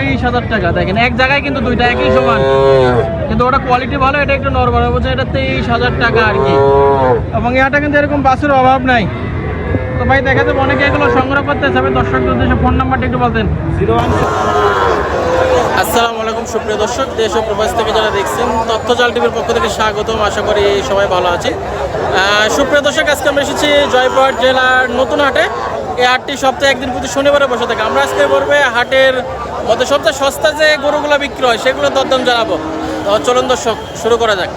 তেইশ হাজার টাকা। দেখেন, এক জায়গায় কিন্তু দুইটা একই সমান। কিন্তু ওটা কোয়ালিটি ভালো, এটা একটু নর্মাল বলছে এটা তেইশ হাজার টাকা আর কি। এবং এটা কিন্তু এরকম বাসের অভাব নাই। তো ভাই, দেখা যাবে অনেকে এগুলো সংগ্রহ করতে চাবে দর্শকদের উদ্দেশ্যে ফোন নাম্বারটা একটু বলতেন। জিরো আসসালামু আলাইকুম, সুপ্রিয় দর্শক। দেশ ও প্রবাস থেকে যারা দেখছেন তথ্য জাল টিভির পক্ষ থেকে স্বাগতম। আশা করি সবাই ভালো আছে সুপ্রিয় দর্শক, আজকে আমরা এসেছি জয়পুরহাট জেলার নতুন হাটে। এই হাটটি সপ্তাহে একদিন প্রতি শনিবারে বসে থাকে। আমরা আজকে বলবে হাটের মধ্যে সবচেয়ে সস্তা যে গরুগুলো বিক্রি হয় সেগুলো দরদাম জানাব। তো চলুন দর্শক, শুরু করা যাক।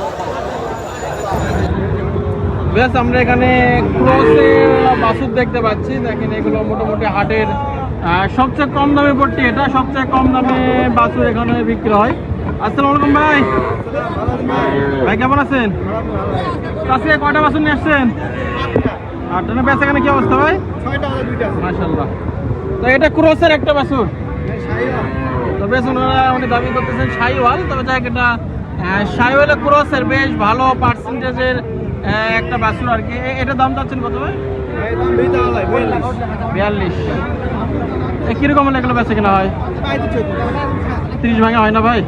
বেশ, আমরা এখানে ক্রসে বাসুর দেখতে পাচ্ছি। দেখেন, এগুলো মোটামুটি হাটের সবচেয়ে কম দামে পড়ছে এটা। সবচেয়ে কম দামে বাসুর এখানে বিক্রি হয়। আসসালামু আলাইকুম ভাই। ভাই, কেমন আছেন? কয়টা বাসুর নিয়ে আসছেন? আটটা বেচা এখানে কি অবস্থা ভাই? তো এটা ক্রসের একটা বাসুর তো বেশ ওনারা উনি দাবি করতেছেন তবে যাই হোক এটা শাহিওয়ালের ক্রসের বেশ ভালো পার্সেন্টেজের একটা বাসুর আর কি দাম চাচ্ছেন কত ভাই বিয়াল্লিশ কীরকম এগুলো বেচে কেনা হয় তিরিশ ভাঙা হয় না ভাই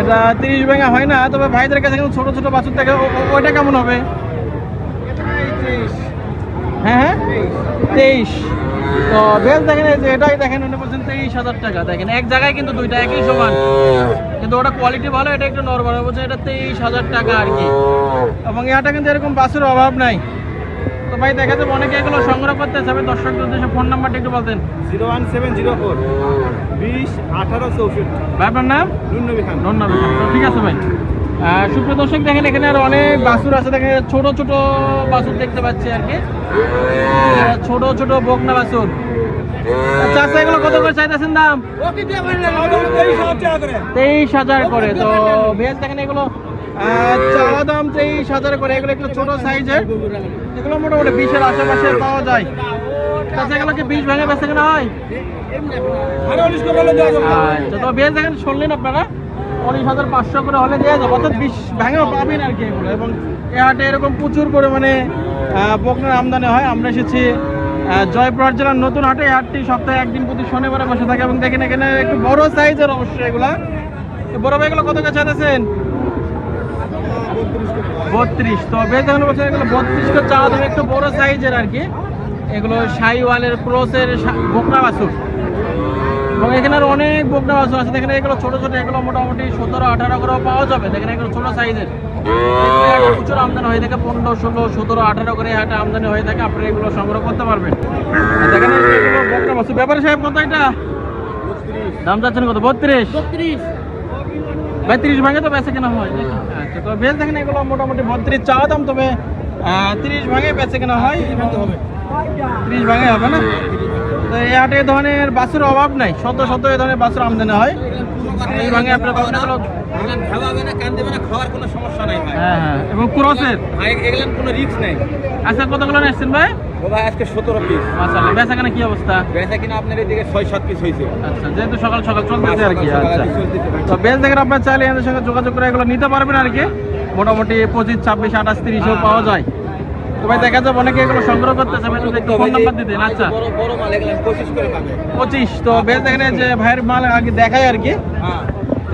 এটা তিরিশ ভাঙা হয় না তবে ভাইদের কাছে কিন্তু ছোট ছোট বাছুর থাকে ওইটা কেমন হবে হ্যাঁ হ্যাঁ? তেইশ। তো বেশ দেখেন এই যে এটাই দেখেন উনি বলছেন তেইশ হাজার টাকা। দেখেন এক জায়গায় কিন্তু দুইটা একই সমান। কিন্তু ওটা কোয়ালিটি ভালো এটা একটু নর্মাল বলছে এটা তেইশ হাজার টাকা আর কি। এবং এটা কিন্তু এরকম বাসের অভাব নাই। তো ভাই দেখা যাবে অনেকে এগুলো সংগ্রহ করতে চাবে দর্শকদের উদ্দেশ্যে ফোন নাম্বারটা একটু বলতেন। Zero one seven zero four বিশ আঠারো চৌষট্টি। ভাই আপনার নাম? খান। তো ঠিক আছে ভাই। সুপ্রিয় দর্শক, দেখেন এখানে আর অনেক বাছুর আছে। দেখেন ছোট ছোট বাছুর দেখতে পাচ্ছি আর কি। ছোট ছোট বকনা বাছুর এগুলো তেইশ হাজার করে। তো দেখেন এগুলো তেইশ হাজার করে। এগুলো একটু ছোট এগুলো মোটামুটি আশেপাশে পাওয়া যায়। এগুলো কি কেনা হয়? আচ্ছা দেখেন, শুনলেন আপনারা? উনিশ হাজার পাঁচশো করে হলে দেওয়া যাবে। অর্থাৎ বিশ ভাঙেও পাবেন আর কি এগুলো। এবং এ হাটে এরকম প্রচুর পরিমাণে বকনার আমদানি হয়। আমরা এসেছি জয়পুরহাট জেলার নতুন হাটে। হাটটি সপ্তাহে একদিন প্রতি শনিবারে বসে থাকে এবং দেখেন এখানে একটু বড় সাইজের অবশ্যই এগুলা। বড় ভাইগুলো কত কাছে চাইতেছেন? বত্রিশ। তো বেশ দেখেন বলছেন এগুলো বত্রিশ করে চাওয়া একটু বড় সাইজের আর কি। এগুলো শাহিওয়ালের ক্রোসের বকনা বাছুর। এবং এখানে আর অনেক বকনা বাছুর আছে। দেখেন এগুলো ছোট ছোট এগুলো মোটামুটি সতেরো আঠারো করেও পাওয়া যাবে। দেখেন এগুলো ছোট সাইজের। প্রচুর আমদানি হয়ে থাকে পনেরো ষোলো সতেরো আঠারো করে একটা আমদানি হয়ে থাকে। আপনি এগুলো সংগ্রহ করতে পারবেন। দেখেন বকনা বাছুর ব্যাপারে সাহেব কত এটা? দাম যাচ্ছেন কত? বত্রিশ। ভাই তিরিশ ভাঙে তো বেচে কেনা হয়। আচ্ছা তো বেশ দেখেন এগুলো মোটামুটি বত্রিশ চাওয়া দাম তবে তিরিশ ভাঙে বেচে কেনা হয় ত্রিশ ভাঙে হবে না? তো এই হাটে এ ধরনের বাসের অভাব নাই। শত শত এ ধরনের বাসের আমদানি হয়। ত্রিশ ভাঙে আপনার হ্যাঁ হ্যাঁ এবং ক্রসের। কোনো রিস্ক নেই। আচ্ছা কতগুলো নিয়ে ভাই? ও ভাই আজকে সতেরো পিস মাসাল্লাহ বেচা কেনা কি অবস্থা? বেচা কিনা আপনার এদিকে ছয় সাত পিস হয়েছে আচ্ছা যেহেতু সকাল সকাল চলতেছে আর কি আচ্ছা। তো বেশ দেখেন আপনার চাইলে এদের সঙ্গে যোগাযোগ করে এগুলো নিতে পারবেন আর কি। মোটামুটি পঁচিশ ছাব্বিশ আঠাশ তিরিশও পাওয়া যায়। তো ভাই দেখা যাবে অনেকে এগুলো সংগ্রহ করতে চাবে তো একটু ফোন নাম্বার দিতেন আচ্ছা। বড় বড় মাল এগুলো কোশিশ করে পাবে। পঁচিশ তো বেশ যে ভাইয়ের মাল আগে দেখায় আর কি। হ্যাঁ।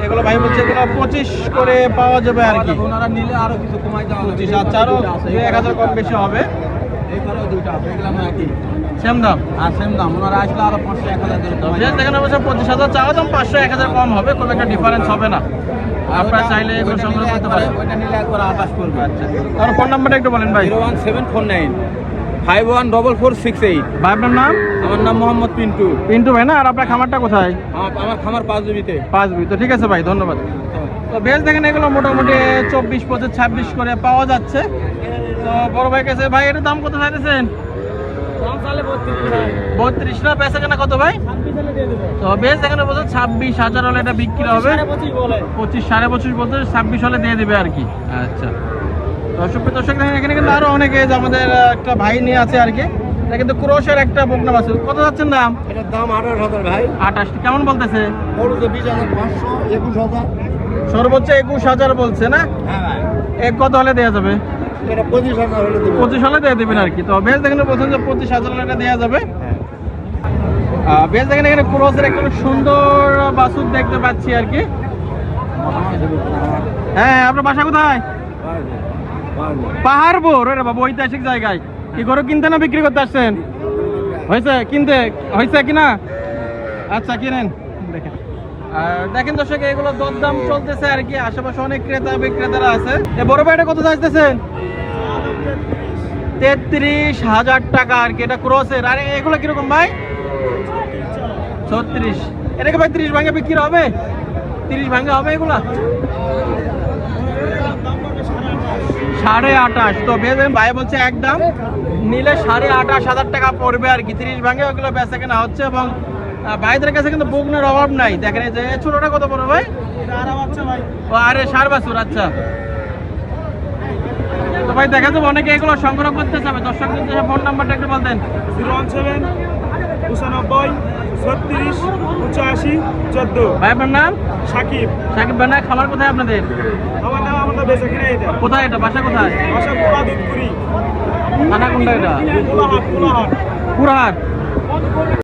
এগুলো ভাই বলছে এগুলো পঁচিশ করে পাওয়া যাবে আর কি। ওনারা নিলে আরও কিছু কমাই দেওয়া পঁচিশ আচ্ছা এক হাজার কম বেশি হবে। এইখানেও দুইটা আছে এগুলো আমার একই। সেম দাম? আর সেম দাম। ওনারা আসলে আরও পাঁচশো এক হাজার দেখেন অবশ্য পঁচিশ হাজার চাওয়া দাম পাঁচশো এক হাজার কম হবে কোনো একটা ডিফারেন্স হবে না। আপনারা চাইলে এগুলো সংগ্রহ করতে পারেন। ওইটা নিলে একবার আকাশ করবে। আচ্ছা। আর ফোন নাম্বারটা একটু বলেন ভাই। Zero one seven four nine five one double four six eight. ভাই আপনার নাম? আমার নাম মোহাম্মদ পিন্টু। পিন্টু ভাই না? আর আপনার খামারটা কোথায়? আমার আমার খামার তো ঠিক আছে ভাই ধন্যবাদ। তো বেশ দেখেন এগুলো মোটামুটি চব্বিশ পঁচিশ ছাব্বিশ করে পাওয়া যাচ্ছে। তো বড় ভাই কাছে ভাই এটার দাম কত চাইতেছেন? বত্রিশ না বেচা কেনা কত ভাই? তো বেশ দেখেন বলছে ছাব্বিশ হাজার হলে এটা বিক্রি হবে। পঁচিশ সাড়ে পঁচিশ বলতে ছাব্বিশ হলে দিয়ে দেবে আর কি। আচ্ছা। দর্শক দর্শক দেখেন এখানে কিন্তু আরও অনেকে যে আমাদের একটা ভাই নিয়ে আছে আর কি। এটা কিন্তু ক্রোশের একটা বকনা বাছুর কত যাচ্ছেন দাম? এটার দাম হাজার ভাই। আঠাশ। কেমন বলতেছে? বিশ হাজার পাঁচশো একুশ হাজার। সর্বোচ্চ একুশ হাজার বলছে না? হ্যাঁ এক কত হলে দেওয়া যাবে? পঁচিশ হাজার হলে দিয়ে দেবেন আর কি। তো বেশ দেখেন বলছেন যে পঁচিশ হাজার এটা দেওয়া যাবে। আহ, বেশ দেখেন এখানে ক্রসের একটা সুন্দর বাসুর দেখতে পাচ্ছি আর কি। হ্যাঁ আপনার বাসা কোথায়? পাহাড়পুর ওরে বাবা ঐতিহাসিক জায়গায়। কি গরু কিনতে না বিক্রি করতে আসছেন? হয়েছে? কিনতে? হয়েছে কিনা? আচ্ছা কিনেন। দেখেন। আর দেখেন দর্শক, এগুলো দরদাম চলতেছে আর কি। আশেপাশে অনেক ক্রেতা বিক্রেতারা আছে। বড় ভাইটা কত চাইতেছেন? তেত্রিশ হাজার টাকা আর কি, এটা ক্রসের। আর এগুলো কীরকম ভাই? ছত্রিশ। এটাকে ভাই তিরিশ ভাঙে বিক্রি হবে? তিরিশ ভাঙে হবে এগুলা? সাড়ে আঠাশ। তো বেশ ভাই বলছে একদম নিলে সাড়ে আঠাশ হাজার টাকা পড়বে আর কি। তিরিশ ভাঙে ওগুলো বেচা কেনা হচ্ছে এবং ভাইদের কাছে কিন্তু বুকনের অভাব নাই। দেখেন এই যে ছোটটা কত পড়বে ভাই? ও আরে সার বাছুর আচ্ছা। তো ভাই দেখা যাবে অনেকে এগুলো সংগ্রহ করতে চাবে দর্শকদের ফোন নাম্বারটা একটু বলতেন। জিরো ওয়ান সেভেন পঁচানব্বই ছত্রিশ পঁচাশি চোদ্দ। ভাই আপনার নাম? সাকিব। সাকিব ভাই না খামার কোথায় আপনাদের? আমার নাম আমরা বেঁচে কিনে এটা। কোথায় এটা? বাসা কোথায়? বাসা কোলা দুধপুরি থানা কোনটা এটা? কোলাহাট কোলাহাট